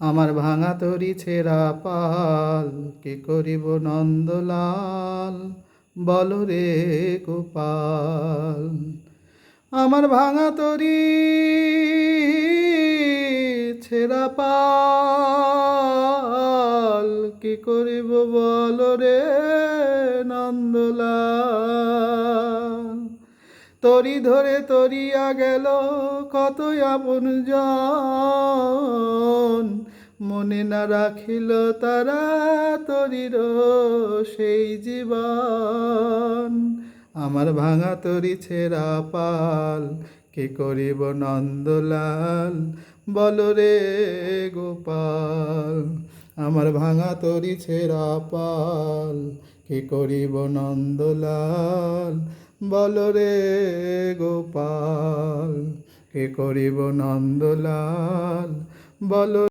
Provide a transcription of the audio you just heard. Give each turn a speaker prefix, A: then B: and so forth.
A: আমার ভাঙা তরি ছেঁড়া পাল, কি করিব নন্দলাল? বল রে গোপাল। আমার ভাঙা তরি ছেঁড়া পাল, কি করিব বল রে নন্দলাল? তরি ধরে তরিয়া গেল কত আপন জন। মনে না রাখিল তারা তরির সেই জীবন। আমার ভাঙা তরি ছেঁড়া পাল, কি করিব নন্দলাল? বল রে গোপাল, আমার ভাঙা তরি ছেঁড়া পাল, কি করিব নন্দলাল? বল রে গোপাল, কে করিব নন্দলাল? বল